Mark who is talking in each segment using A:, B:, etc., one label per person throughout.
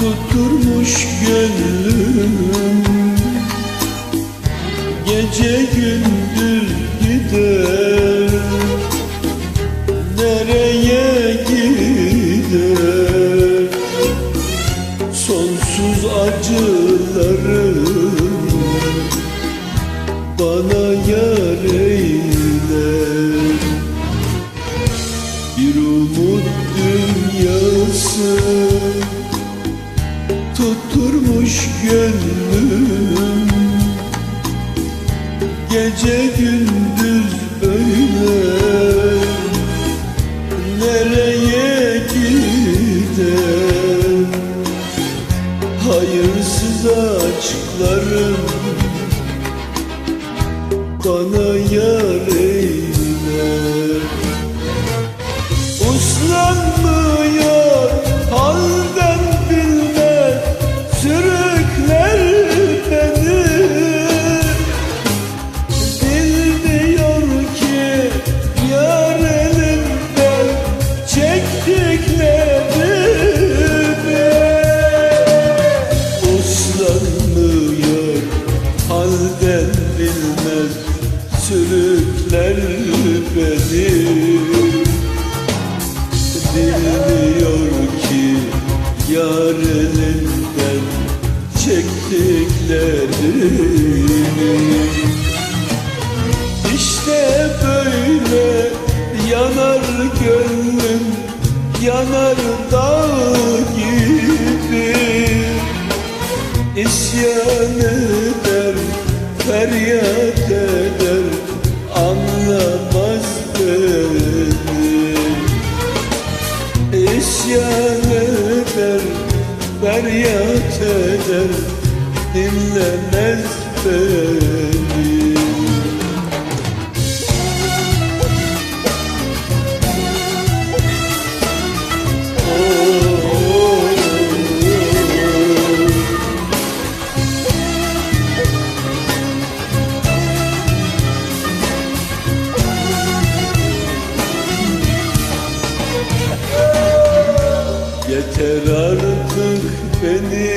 A: Korkutturmuş gönlüm. Gece gündüz gider. Nereye gider? Sonsuz acılarım. Bana yâre uyumuş gönlüm. Gece gündüz böyle Nereye gider? Hayırsız açıklarım. Bana yar eyler Uslanmıyor Beni ki Yar elinden Çektiklerini İsyan eder, feryat eder Dinlemez beni Yeter artık beni.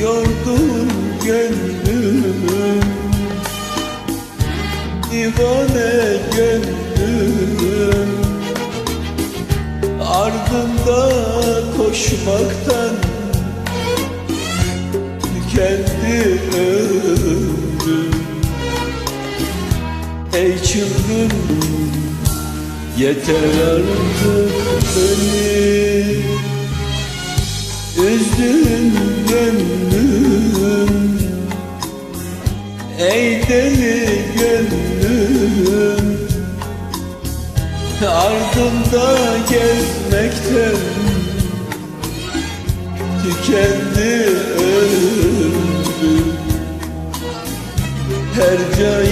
A: Yordun gönlüm Divane gönlüm Ardında koşmaktan Tükendi ömrüm. Ey çılgın Yeter artık beni? Üzdün gönlüm Ey deli gönlüm. Ardında gezmekten Tükendi ömrüm Her cayı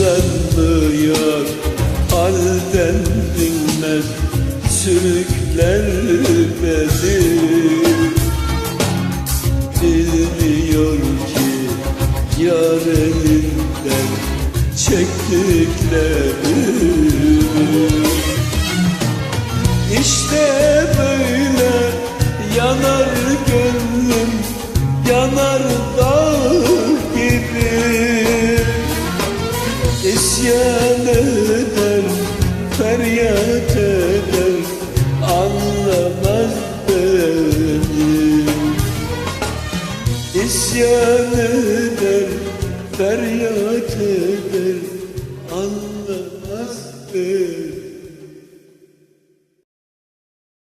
A: Uslanmıyor halden bilmez Sürükler beni Bilmiyor ki yar elinden çektiklerini İşte böyle yanar gönlüm yanar İsyan eder, feryat eder Anlamaz beni. İsyan eder, feryat eder Anlamaz beni.